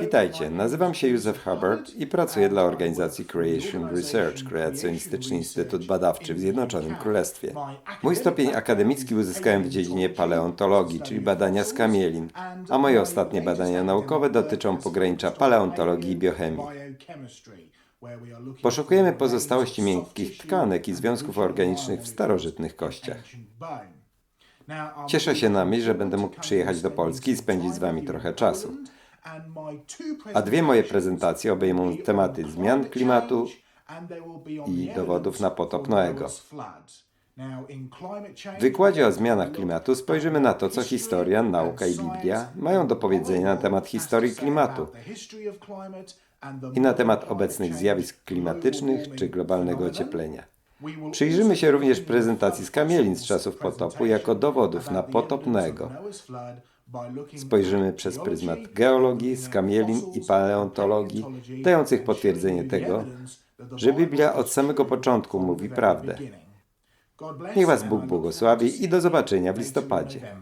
Witajcie, nazywam się Józef Hubbard i pracuję dla organizacji Creation Research, Kreacjonistyczny Instytut Badawczy w Zjednoczonym Królestwie. Mój stopień akademicki uzyskałem w dziedzinie paleontologii, czyli badania skamielin, a moje ostatnie badania naukowe dotyczą pogranicza paleontologii i biochemii. Poszukujemy pozostałości miękkich tkanek i związków organicznych w starożytnych kościach. Cieszę się na myśl, że będę mógł przyjechać do Polski i spędzić z Wami trochę czasu. A dwie moje prezentacje obejmą tematy zmian klimatu i dowodów na potop Noego. W wykładzie o zmianach klimatu spojrzymy na to, co historia, nauka i Biblia mają do powiedzenia na temat historii klimatu i na temat obecnych zjawisk klimatycznych czy globalnego ocieplenia. Przyjrzymy się również prezentacji skamielin z czasów potopu jako dowodów na potop Noego. Spojrzymy przez pryzmat geologii, skamielin i paleontologii, dających potwierdzenie tego, że Biblia od samego początku mówi prawdę. Niech Was Bóg błogosławi i do zobaczenia w listopadzie.